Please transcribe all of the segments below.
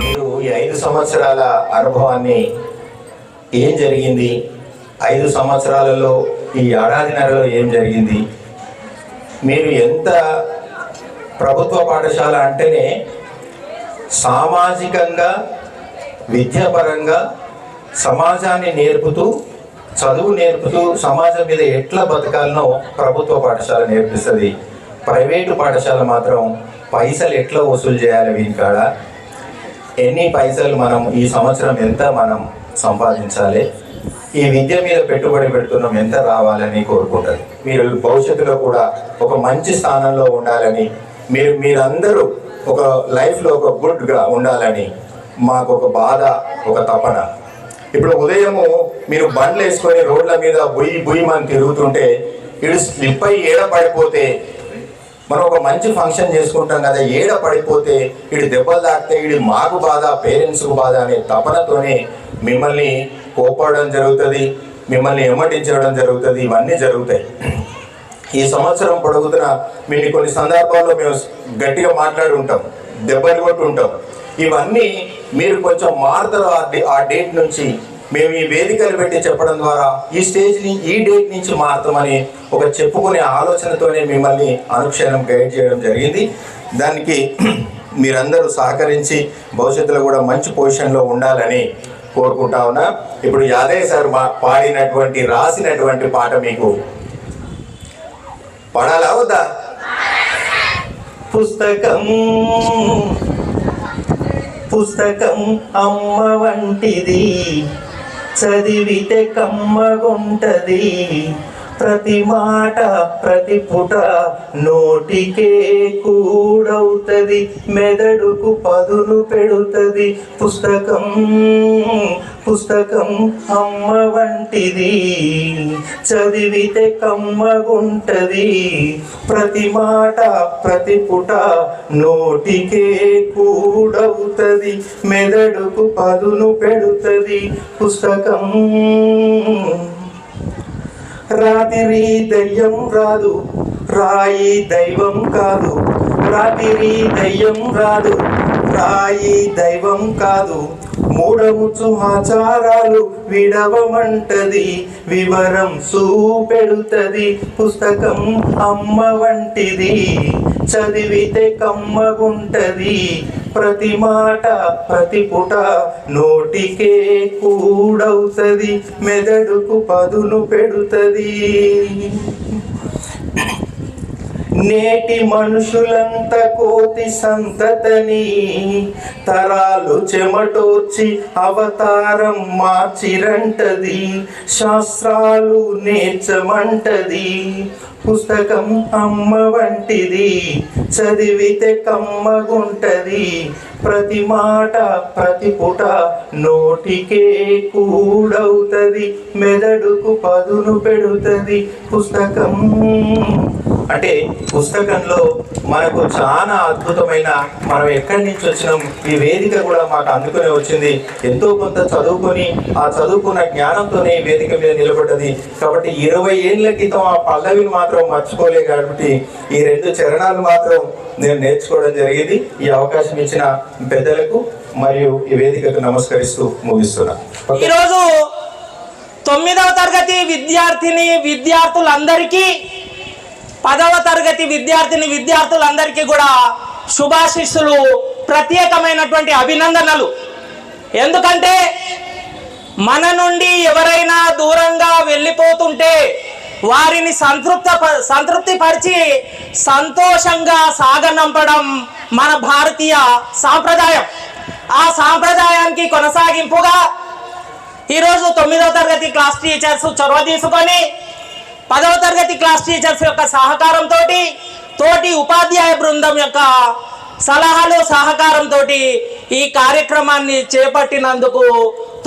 మీరు ఈ ఐదు సంవత్సరాల అనుభవాన్ని ఏం జరిగింది? ఐదు సంవత్సరాలలో ఈ ఏడాది నెలలో ఏం జరిగింది? మీరు ఎంత ప్రభుత్వ పాఠశాల అంటేనే సామాజికంగా విద్యాపరంగా సమాజాన్ని నేర్పుతూ చదువు నేర్పుతూ సమాజం మీద ఎట్లా బతకాలనో ప్రభుత్వ పాఠశాల నేర్పిస్తుంది. ప్రైవేటు పాఠశాల మాత్రం పైసలు ఎట్లా వసూలు చేయాలి వీని కాడ ఎన్ని పైసలు మనం ఈ సంవత్సరం ఎంత మనం సంపాదించాలి? ఈ విద్య మీద పెట్టుబడి పెడుతున్నాం ఎంత రావాలని కోరుకుంటారు? మీరు భవిష్యత్తులో కూడా ఒక మంచి స్థానంలో ఉండాలని మీరు మీరందరూ ఒక లైఫ్లో ఒక గుడ్గా ఉండాలని మాకు ఒక బాధ ఒక తపన. ఇప్పుడు ఉదయము మీరు బండ్లు వేసుకొని రోడ్ల మీద బుయ్యి బుయ్యి మనం తిరుగుతుంటే ఇడు స్లిప్ అయి ఏడ పడిపోతే మనం ఒక మంచి ఫంక్షన్ చేసుకుంటాం కదా ఏడ పడిపోతే ఇటు దెబ్బలు తాకితే ఇటు మాకు బాధ పేరెంట్స్కు బాధ అనే తపనతోనే మిమ్మల్ని కోపడడం జరుగుతుంది మిమ్మల్ని ఎమ్మటించడం జరుగుతుంది ఇవన్నీ జరుగుతాయి. ఈ సంవత్సరం పొడుగుతున్న మీరు కొన్ని సందర్భాల్లో మేము గట్టిగా మాట్లాడి ఉంటాం దెబ్బలు కొట్టి ఉంటాం ఇవన్నీ మీరు కొంచెం మారుతారు ఆ డేట్ నుంచి మేము ఈ వేదికలు పెట్టి చెప్పడం ద్వారా ఈ స్టేజ్ని ఈ డేట్ నుంచి మారుతామని ఒక చెప్పుకునే ఆలోచనతోనే మిమ్మల్ని అనుక్షణం గైడ్ చేయడం జరిగింది. దానికి మీరందరూ సహకరించి భవిష్యత్తులో కూడా మంచి పొజిషన్లో ఉండాలని కోరుకుంటా ఉన్నా. ఇప్పుడు యాదయ్య సార్ మా- పాడినటువంటి రాసినటువంటి పాట మీకు పడాలా వద్దా? పుస్తకం పుస్తకం అమ్మ వంటిది. చదివితే కమ్మగుంటది. ప్రతి మాట ప్రతి పుట నోటికే కూడవుతుంది. మెదడుకు పదును పెడుతుంది. పుస్తకం పుస్తకం అమ్మ వంటిది. చదివితే కమ్మగుంటది ప్రతి మాట ప్రతి పుట నోటికే కూడవుతుంది. మెదడుకు పదును పెడుతుంది పుస్తకం. రాత్రి దయ్యం రాదు. రాయి దైవం కాదు. రాత్రి దయ్యం రాదు. రాయి దైవం కాదు. మూడముచ్చు ఆచారాలు విడవమంటది వివరం చూపెడుతుంది పుస్తకం అమ్మ వంటిది చదివితే కమ్మగుంటది ప్రతి మాట ప్రతి పుట నోటికే కూడవుతుంది మెదడుకు పదును పెడుతుంది. నేటి మనుషులంత కోతి సంతతని తరాలు చెమటోర్చి అవతారం మార్చిరంటది శాస్త్రాలు నేర్చమంటది. పుస్తకం అమ్మ వంటిది చదివితే కమ్మగుంటది ప్రతి మాట ప్రతి పుట నోటికే కూడవుతుంది. మెదడుకు పదును పెడుతుంది. పుస్తకం అంటే పుస్తకంలో మనకు చాలా అద్భుతమైన మనం ఎక్కడి నుంచి వచ్చినాం ఈ వేదిక కూడా మాకు అందుకునే వచ్చింది. ఎంతో కొంత చదువుకొని ఆ చదువుకున్న జ్ఞానంతోనే ఈ వేదిక మీద నిలబడ్డది. కాబట్టి ఇరవై ఏళ్ళ క్రితం ఆ పల్లవిని మాత్రం మర్చిపోలే కాబట్టి ఈ రెండు చరణాలు మాత్రం నేను నేర్చుకోవడం జరిగింది. ఈ అవకాశం ఇచ్చిన పెద్దలకు మరియు ఈ వేదికకు నమస్కరిస్తూ ముగిస్తున్నా. ఈరోజు తొమ్మిదవ తరగతి విద్యార్థిని విద్యార్థులందరికీ పదవ తరగతి విద్యార్థిని విద్యార్థులందరికీ కూడా శుభాశిస్సులు ప్రత్యేకమైనటువంటి అభినందనలు. ఎందుకంటే మన నుండి ఎవరైనా దూరంగా వెళ్ళిపోతుంటే వారిని సంతృప్త సంతృప్తి పరిచి సంతోషంగా సాగనంపడం మన భారతీయ సాంప్రదాయం. ఆ సాంప్రదాయానికి కొనసాగింపుగా ఈరోజు తొమ్మిదవ తరగతి క్లాస్ టీచర్స్ చొరవ తీసుకొని పదవ తరగతి క్లాస్ టీచర్స్ యొక్క సహకారంతో తోటి ఉపాధ్యాయ బృందం యొక్క సలహాలు సహకారంతో ఈ కార్యక్రమాన్ని చేపట్టినందుకు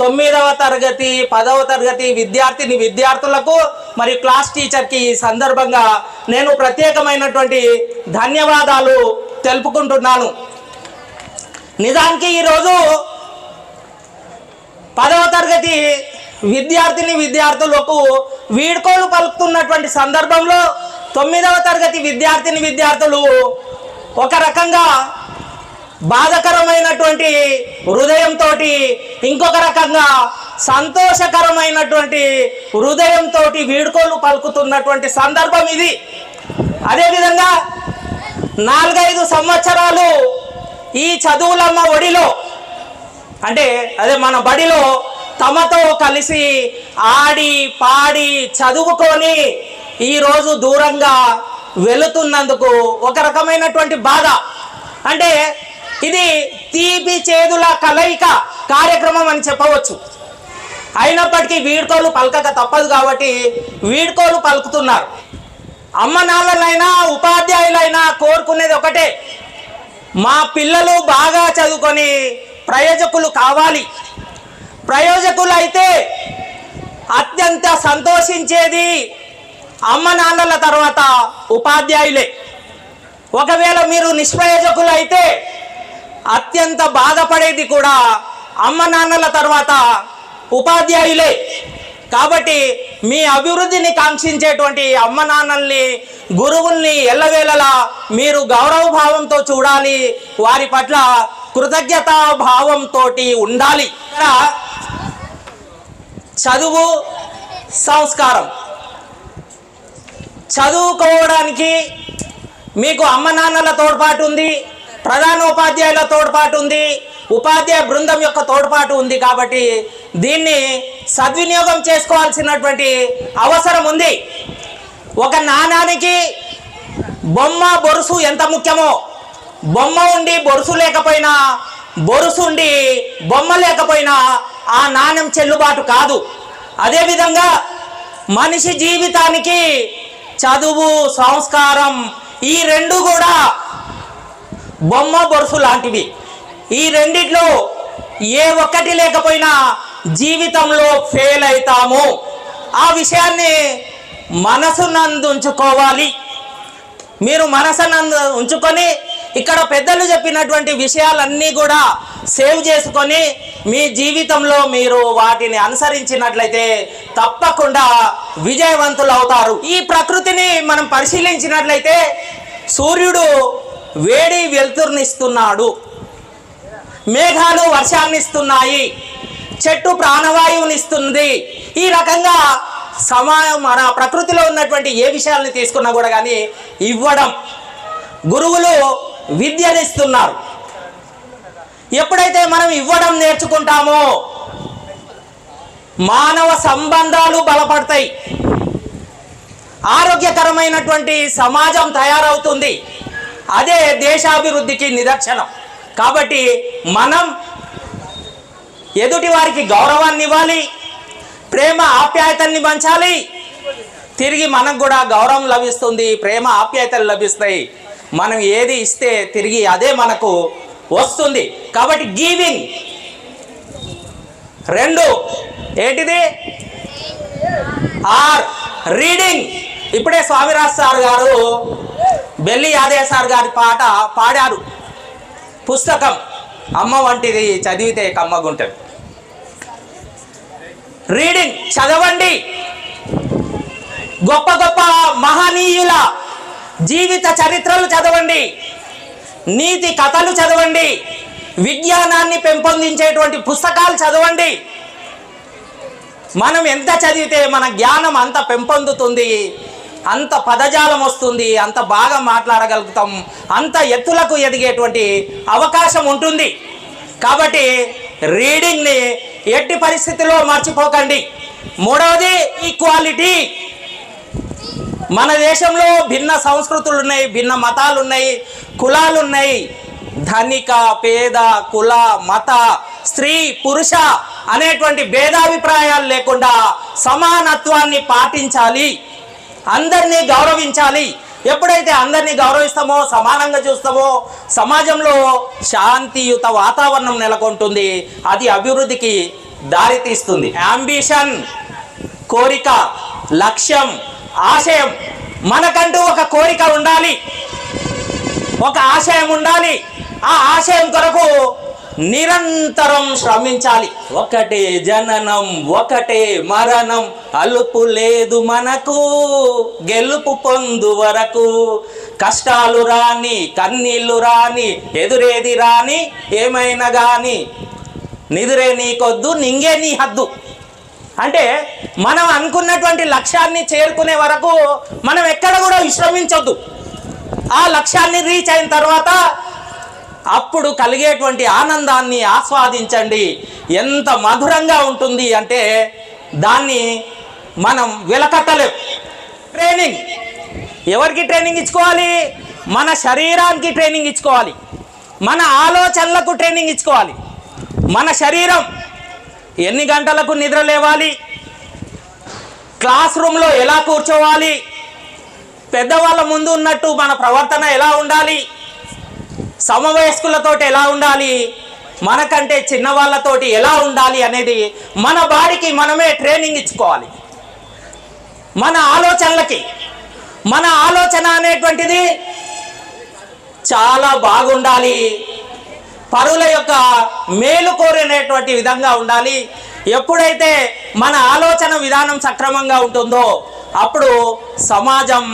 తొమ్మిదవ తరగతి పదవ తరగతి విద్యార్థిని విద్యార్థులకు మరియు క్లాస్ టీచర్కి ఈ సందర్భంగా నేను ప్రత్యేకమైనటువంటి ధన్యవాదాలు తెలుపుకుంటున్నాను. నిజానికి ఈరోజు పదవ తరగతి విద్యార్థిని విద్యార్థులకు వీడ్కోలు పలుకుతున్నటువంటి సందర్భంలో తొమ్మిదవ తరగతి విద్యార్థిని విద్యార్థులు ఒక రకంగా బాధకరమైనటువంటి హృదయంతో ఇంకొక రకంగా సంతోషకరమైనటువంటి హృదయంతో వీడుకోలు పలుకుతున్నటువంటి సందర్భం ఇది. అదేవిధంగా నాలుగైదు సంవత్సరాలు ఈ చదువులమ్మ ఒడిలో అంటే అదే మన బడిలో తమతో కలిసి ఆడి పాడి చదువుకొని ఈరోజు దూరంగా వెళుతున్నందుకు ఒక రకమైనటువంటి బాధ. అంటే ఇది తీపి చేదుల కలయిక కార్యక్రమం అని చెప్పవచ్చు. అయినప్పటికీ వీడ్కోలు పలకక తప్పదు కాబట్టి వీడ్కోలు పలుకుతున్నారు. అమ్మ నాన్నలైనా ఉపాధ్యాయులైనా కోరుకునేది ఒకటే. మా పిల్లలు బాగా చదువుకొని ప్రయోజకులు కావాలి. ప్రయోజకులైతే అత్యంత సంతోషించేది అమ్మ నాన్నల తర్వాత ఉపాధ్యాయులే. ఒకవేళ మీరు నిష్ప్రయోజకులైతే అయితే అత్యంత బాధపడేది కూడా అమ్మ నాన్నల తర్వాత ఉపాధ్యాయులే. కాబట్టి మీ అభివృద్ధిని కాంక్షించేటువంటి అమ్మ నాన్నల్ని గురువుల్ని ఎల్లవేళలా మీరు గౌరవ భావంతో చూడాలి. వారి పట్ల కృతజ్ఞతా భావంతో ఉండాలి. ఇక్కడ చదువు సంస్కారం. చదువుకోవడానికి మీకు అమ్మ నాన్నల తోడ్పాటు ఉంది ప్రధానోపాధ్యాయుల తోడ్పాటు ఉంది ఉపాధ్యాయ బృందం యొక్క తోడ్పాటు ఉంది కాబట్టి దీన్ని సద్వినియోగం చేసుకోవాల్సినటువంటి అవసరం ఉంది. ఒక నాణానికి బొమ్మ బొరుసు ఎంత ముఖ్యమో? బొమ్మ ఉండి బొరుసు లేకపోయినా బొరుసు ఉండి బొమ్మ లేకపోయినా ఆ నాణ్యం చెల్లుబాటు కాదు. అదేవిధంగా మనిషి జీవితానికి చదువు సంస్కారం ఈ రెండు కూడా బొమ్మ బొరుసు లాంటివి. ఈ రెండిట్లో ఏ ఒక్కటి లేకపోయినా జీవితంలో ఫెయిల్ అవుతాము ఆ విషయాన్ని మనసునందు ఉంచుకోవాలి. మీరు మనసు నందు ఉంచుకొని ఇక్కడ పెద్దలు చెప్పినటువంటి విషయాలన్నీ కూడా సేవ్ చేసుకొని మీ జీవితంలో మీరు వాటిని అనుసరించినట్లయితే తప్పకుండా విజయవంతులు అవుతారు. ఈ ప్రకృతిని మనం పరిశీలించినట్లయితే సూర్యుడు వేడి వెలుతురునిస్తున్నాడు. మేఘాలు వర్షాన్నిస్తున్నాయి. చెట్టు ప్రాణవాయువునిస్తుంది. ఈ రకంగా సమా మన ప్రకృతిలో ఉన్నటువంటి ఏ విషయాలని తీసుకున్నా కూడా కానీ ఇవ్వడం. గురువులు విద్యనిస్తున్నారు. ఎప్పుడైతే మనం ఇవ్వడం నేర్చుకుంటామో మానవ సంబంధాలు బలపడతాయి. ఆరోగ్యకరమైనటువంటి సమాజం తయారవుతుంది. అదే దేశాభివృద్ధికి నిదర్శనం. కాబట్టి మనం ఎదుటి వారికి గౌరవాన్ని ఇవ్వాలి ప్రేమ ఆప్యాయతల్ని పంచాలి. తిరిగి మనకు కూడా గౌరవం లభిస్తుంది ప్రేమ ఆప్యాయతలు లభిస్తాయి. మనం ఏది ఇస్తే తిరిగి అదే మనకు వస్తుంది. కాబట్టి గీవింగ్ రెండు. ఏంటిది? ఆర్ రీడింగ్ ఇప్పుడే స్వామిరాజ్ సార్ గారు బెల్లి యాదయ్య సార్ గారి పాట పాడారు. పుస్తకం. అమ్మ వంటిది చదివితే కమ్మగుంటుంది రీడింగ్ చదవండి. గొప్ప గొప్ప మహనీయుల జీవిత చరిత్రలు చదవండి. నీతి కథలు చదవండి. విజ్ఞానాన్ని పెంపొందించేటువంటి పుస్తకాలు చదవండి. మనం ఎంత చదివితే మన జ్ఞానం అంత పెంపొందుతుంది. అంత పదజాలం వస్తుంది. అంత బాగా మాట్లాడగలుగుతాం. అంత ఎత్తులకు ఎదిగేటువంటి అవకాశం ఉంటుంది. కాబట్టి రీడింగ్ని ఎట్టి పరిస్థితిలో మర్చిపోకండి. మూడవది ఈక్వాలిటీ. మన దేశంలో భిన్న సంస్కృతులు ఉన్నాయి భిన్న మతాలు ఉన్నాయి కులాలు ఉన్నాయి ధనిక పేద కుల మత స్త్రీ పురుష అనేటువంటి భేదాభిప్రాయాలు లేకుండా సమానత్వాన్ని పాటించాలి. అందరినీ గౌరవించాలి. ఎప్పుడైతే అందరినీ గౌరవిస్తామో సమానంగా చూస్తామో సమాజంలో శాంతియుత వాతావరణం నెలకొంటుంది. అది అభివృద్ధికి దారితీస్తుంది. అంబిషన్ కోరిక లక్ష్యం ఆశయం. మనకంటూ ఒక కోరిక ఉండాలి. ఒక ఆశయం ఉండాలి. ఆ ఆశయం కొరకు నిరంతరం శ్రమించాలి. ఒకటే జననం ఒకటే మరణం. అలుపు లేదు మనకు. గెలుపు పొందు వరకు. కష్టాలు రాని కన్నీళ్ళు రాని ఎదురేది రాని ఏమైనా కానీ నిదురే నీకొద్దు నింగే నీ హద్దు. అంటే మనం అనుకున్నటువంటి లక్ష్యాన్ని చేరుకునే వరకు మనం ఎక్కడ కూడా విశ్రమించొద్దు. ఆ లక్ష్యాన్ని రీచ్ అయిన తర్వాత అప్పుడు కలిగేటువంటి ఆనందాన్ని ఆస్వాదించండి. ఎంత మధురంగా ఉంటుంది అంటే దాన్ని మనం వెలకట్టలేం. ట్రైనింగ్ ఎవరికి ట్రైనింగ్ ఇచ్చుకోవాలి? మన శరీరానికి ట్రైనింగ్ ఇచ్చుకోవాలి. మన ఆలోచనలకు ట్రైనింగ్ ఇచ్చుకోవాలి. మన శరీరం. ఎన్ని గంటలకు నిద్ర లేవాలి? క్లాస్ రూమ్లో ఎలా కూర్చోవాలి? పెద్దవాళ్ళ ముందు ఉన్నట్టు మన ప్రవర్తన ఎలా ఉండాలి? సమవయస్కులతో ఎలా ఉండాలి? మనకంటే చిన్నవాళ్ళతోటి ఎలా ఉండాలి అనేది మన బాడీకి మనమే ట్రైనింగ్ ఇచ్చుకోవాలి. మన ఆలోచనలకి మన ఆలోచన అనేటువంటిది చాలా బాగుండాలి. పరుల యొక్క మేలు కోరినటువంటి విధంగా ఉండాలి. ఎప్పుడైతే మన ఆలోచన విధానం సక్రమంగా ఉంటుందో అప్పుడు సమాజం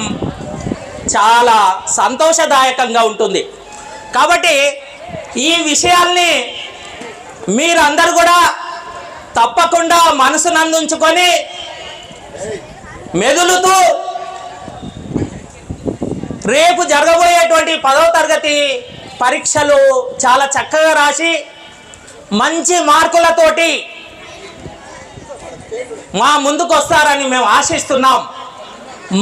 చాలా సంతోషదాయకంగా ఉంటుంది. కాబట్టి ఈ విషయాల్ని మీరందరూ కూడా తప్పకుండా మనసునందుంచుకొని మెదులుతూ రేపు జరగబోయేటువంటి పదవ తరగతి పరీక్షలు చాలా చక్కగా రాసి మంచి మార్కులతోటి మా ముందుకు వస్తారని మేము ఆశిస్తున్నాం.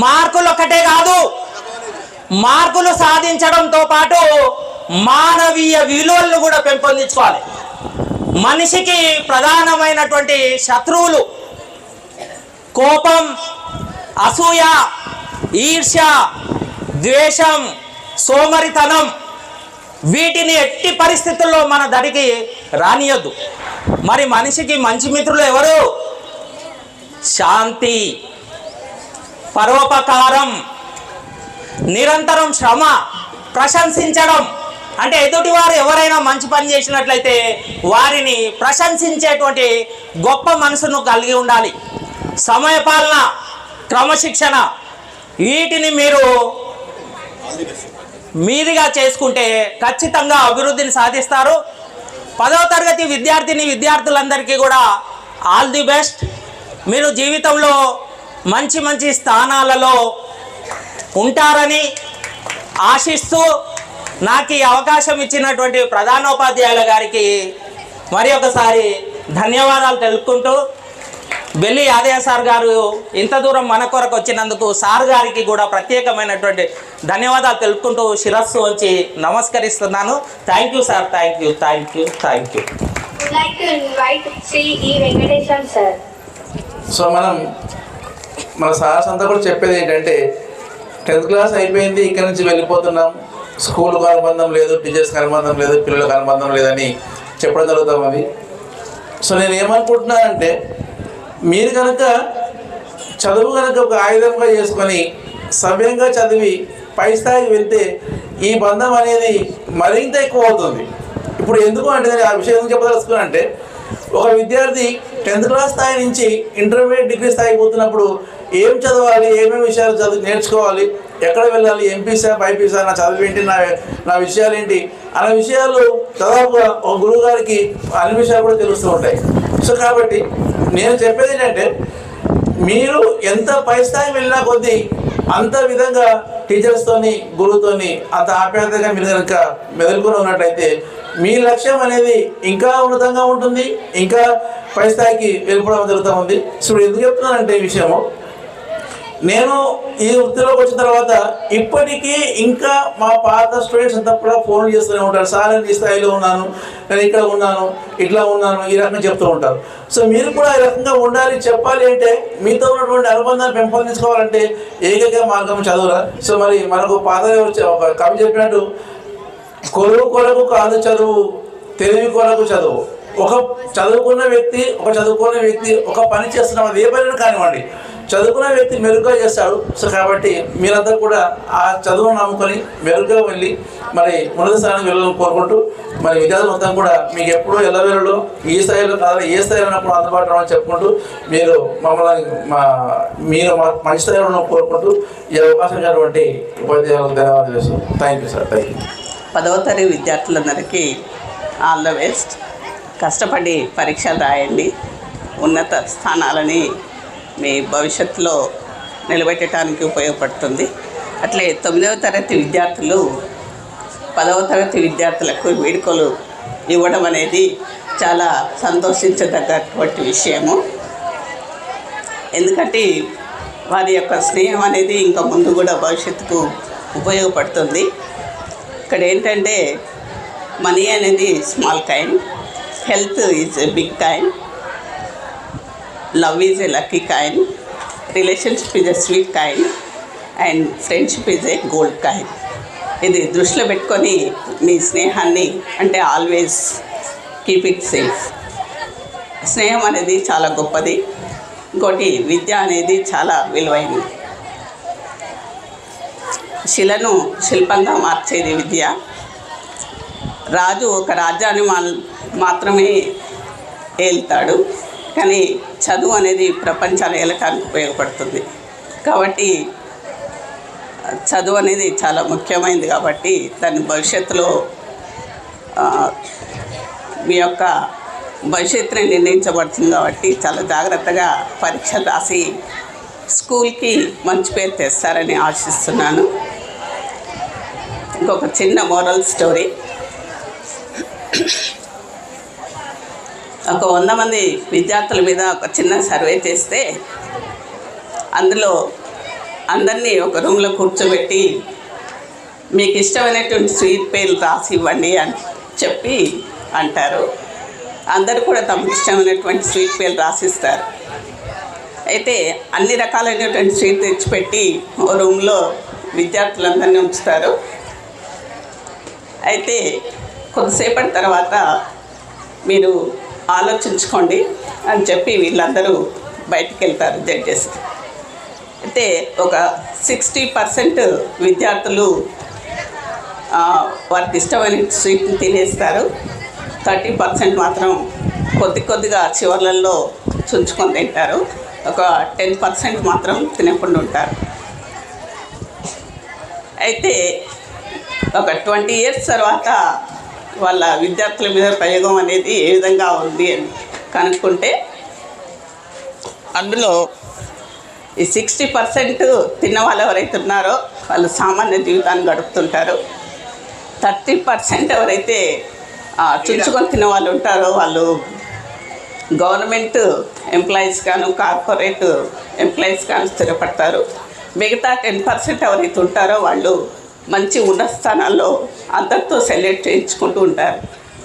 మార్కులు ఒకటే కాదు మార్కులు సాధించడంతో పాటు మానవీయ విలువలను కూడా పెంపొందించుకోవాలి. మనిషికి ప్రధానమైనటువంటి శత్రువులు కోపం అసూయ ఈర్ష్య ద్వేషం సోమరితనం వీటిని ఎట్టి పరిస్థితుల్లో మన దడికి రానియద్దు. మరి మనిషికి మంచి మిత్రులు ఎవరు? శాంతి పరోపకారం నిరంతరం శ్రమ ప్రశంసించడం. అంటే ఎదుటివారు ఎవరైనా మంచి పని చేసినట్లయితే వారిని ప్రశంసించేటువంటి గొప్ప మనసును కలిగి ఉండాలి. సమయపాలన క్రమశిక్షణ వీటిని మీరు మీదిగా చేసుకుంటే ఖచ్చితంగా అభివృద్ధిని సాధిస్తారు. పదవ తరగతి విద్యార్థిని విద్యార్థులందరికీ కూడా ఆల్ ది బెస్ట్. మీరు జీవితంలో మంచి మంచి స్థానాలలో ఉంటారని ఆశిస్తూ నాకు ఈ అవకాశం ఇచ్చినటువంటి ప్రధానోపాధ్యాయుల గారికి మరి ఒకసారి ధన్యవాదాలు తెలుపుకుంటూ బెల్లి యాదయ్య సార్ గారు ఇంత దూరం మన కొరకు వచ్చినందుకు సార్ గారికి కూడా ప్రత్యేకమైనటువంటి ధన్యవాదాలు తెలుపుకుంటూ శిరస్సు వచ్చి నమస్కరిస్తున్నాను. Thank you sir thank you thank you thank you E. So మనం మన సార్స్ అంతా కూడా చెప్పేది ఏంటంటే టెన్త్ క్లాస్ అయిపోయింది ఇక్కడ నుంచి వెళ్ళిపోతున్నాం. స్కూల్కి అనుబంధం లేదు టీచర్స్కి అనుబంధం లేదు పిల్లలకు అనుబంధం లేదని చెప్పడం జరుగుతాం అది. సో నేను ఏమనుకుంటున్నానంటే మీరు కనుక చదువు కనుక ఒక ఆయుధంగా చేసుకొని సవ్యంగా చదివి పై స్థాయికి వెళ్తే ఈ బంధం అనేది మరింత ఎక్కువ అవుతుంది ఇప్పుడు ఎందుకు అంటే నేను ఆ విషయం ఎందుకు చెప్పదలుచుకున్నా అంటే ఒక విద్యార్థి టెన్త్ క్లాస్ స్థాయి నుంచి ఇంటర్మీడియట్ డిగ్రీ స్థాయికి పోతున్నప్పుడు ఏం చదవాలి ఏమేమి విషయాలు చదువు నేర్చుకోవాలి ఎక్కడ వెళ్ళాలి ఎంపీసా బైపీసా నా చదువు ఏంటి నా నా విషయాలు ఏంటి అనే విషయాలు దాదాపుగా ఒక గురువు గారికి అన్ని విషయాలు కూడా తెలుస్తూ ఉంటాయి. సో కాబట్టి నేను చెప్పేది ఏంటంటే మీరు ఎంత పై స్థాయి వెళ్ళినా కొద్దీ అంత విధంగా టీచర్స్తోని గురువుతోని అంత ఆప్యాయతగా మీరు కనుక మెదలుకొని ఉన్నట్లయితే మీ లక్ష్యం అనేది ఇంకా ఉన్నతంగా ఉంటుంది ఇంకా పై స్థాయికి వెళ్ళిపోవడం జరుగుతూ ఉంది. సో ఎందుకు చెప్తున్నానంటే ఈ విషయము నేను ఈ వృత్తిలోకి వచ్చిన తర్వాత ఇప్పటికీ ఇంకా మా పాత స్టూడెంట్స్ అంతా కూడా ఫోన్ చేస్తూనే ఉంటారు. సార్ నేను ఈ స్థాయిలో ఉన్నాను. నేను ఇక్కడ ఉన్నాను. ఇట్లా ఉన్నాను. ఈ రకంగా చెప్తూ ఉంటారు. సో మీరు కూడా ఈ రకంగా ఉండాలి. చెప్పాలి అంటే మీతో ఉన్నటువంటి అనుబంధాన్ని పెంపొందించుకోవాలంటే ఏకైక మార్గం చదువురా. సో మరి మనకు పాత ఒక కవి చెప్పినట్టు కొలువు కొరకు కాదు చదువు తెలివి కొరకు చదువు. ఒక చదువుకున్న వ్యక్తి ఒక చదువుకున్న వ్యక్తి ఒక పని చేస్తున్నాం అది ఏ పని కానివ్వండి. చదువుకున్న వ్యక్తి మెరుగ్గా చేస్తాడు. సో కాబట్టి మీరందరూ కూడా ఆ చదువును నమ్ముకొని మెరుగ్గా వెళ్ళి మరి ఉన్నత స్థానానికి వెళ్ళాలని కోరుకుంటూ మరి విద్యార్థులు మొత్తం కూడా మీకు ఎప్పుడూ ఎల్లవేళలో ఈ స్థాయిలో కాదు ఏ స్థాయిలో ఉన్నప్పుడు అందుబాటులో అని చెప్పుకుంటూ మీరు మమ్మల్ని మా మీరు మా మంచి స్థాయిలో ఉన్న కోరుకుంటూ ఈ అవకాశం ఇచ్చినటువంటి ఉపాధ్యాయులకు ధన్యవాదాలు చేస్తాం thank you sir thank you పదవ తరగతి విద్యార్థులందరికీ ఆల్ ద బెస్ట్. కష్టపడి పరీక్షలు రాయండి. ఉన్నత స్థానాలని మీ భవిష్యత్తులో నిలబెట్టడానికి ఉపయోగపడుతుంది. అట్లే తొమ్మిదవ తరగతి విద్యార్థులు పదవ తరగతి విద్యార్థులకు వీడుకోలు ఇవ్వడం అనేది చాలా సంతోషించదగ్గటువంటి విషయము. ఎందుకంటే వారి యొక్క స్నేహం అనేది ఇంకా ముందు కూడా భవిష్యత్తుకు ఉపయోగపడుతుంది. ఇక్కడ ఏంటంటే మనీ అనేది small coin health is a big coin. Love is a lucky coin relationship is a sweet coin and friendship is a gold coin ఇది దృష్టిలో పెట్టుకొని మీ స్నేహాన్ని అంటే ఆల్వేస్ కీప్ ఇట్ సేఫ్. స్నేహం అనేది చాలా గొప్పది. ఇంకోటి విద్య అనేది చాలా విలువైనది. శిలను శిల్పంగా మార్చేది విద్య. రాజు ఒక రాజ్యాన్ని మాత్రమే ఏల్తాడు. కానీ చదువు అనేది ప్రపంచాలు ఏలటానికి ఉపయోగపడుతుంది. కాబట్టి చదువు అనేది చాలా ముఖ్యమైనది కాబట్టి దాని భవిష్యత్తులో మీ యొక్క భవిష్యత్తుని నిర్ణయించబడుతుంది కాబట్టి చాలా జాగ్రత్తగా పరీక్షలు రాసి స్కూల్కి మంచి పేరు తెస్తారని ఆశిస్తున్నాను. ఇంకొక చిన్న మోరల్ స్టోరీ. ఒక వంద మంది విద్యార్థుల మీద ఒక చిన్న సర్వే చేస్తే అందులో అందరినీ ఒక రూమ్లో కూర్చోబెట్టి మీకు ఇష్టమైనటువంటి స్వీట్ పేర్లు రాసి ఇవ్వండి అని చెప్పి అంటారు. అందరూ కూడా తమకు ఇష్టమైనటువంటి స్వీట్ పేర్లు రాసిస్తారు. అయితే అన్ని రకాలైనటువంటి స్వీట్ తెచ్చిపెట్టి ఓ రూమ్లో విద్యార్థులందరినీ ఉంచుతారు. అయితే కొద్దిసేపటి తర్వాత మీరు ఆలోచించుకోండి అని చెప్పి వీళ్ళందరూ బయటికి వెళ్తారు జడ్జెస్. అయితే ఒక సిక్స్టీ పర్సెంట్ విద్యార్థులు వారికి ఇష్టమైన స్వీట్ని తినేస్తారు. థర్టీ పర్సెంట్ మాత్రం కొద్ది కొద్దిగా చివర్లలో చుంచుకొని తింటారు. ఒక టెన్ పర్సెంట్ మాత్రం తినకుండా ఉంటారు. అయితే ఒక ట్వంటీ ఇయర్స్ తర్వాత వాళ్ళ విద్యార్థుల మీద ప్రయోగం అనేది ఏ విధంగా ఉంది అని కనుక్కుంటే అందులో ఈ సిక్స్టీ పర్సెంట్ తిన్న వాళ్ళు ఎవరైతే ఉన్నారో వాళ్ళు సామాన్య జీవితాన్ని గడుపుతుంటారు. థర్టీ పర్సెంట్ ఎవరైతే చుంచుకొని తిన్న వాళ్ళు ఉంటారో వాళ్ళు గవర్నమెంట్ ఎంప్లాయీస్ కాను కార్పొరేట్ ఎంప్లాయీస్ కాను స్థిరపడతారు. మిగతా టెన్ పర్సెంట్ ఎవరైతే ఉంటారో వాళ్ళు మంచి ఉన్న స్థానాల్లో అందరితో సెలెక్ట్ చేయించుకుంటూ ఉంటారు.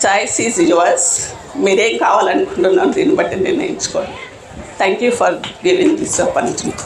Choice is yours. మీరేం కావాలనుకుంటున్నారో దీన్ని బట్టి నిర్ణయించుకోండి. Thank you for giving this opportunity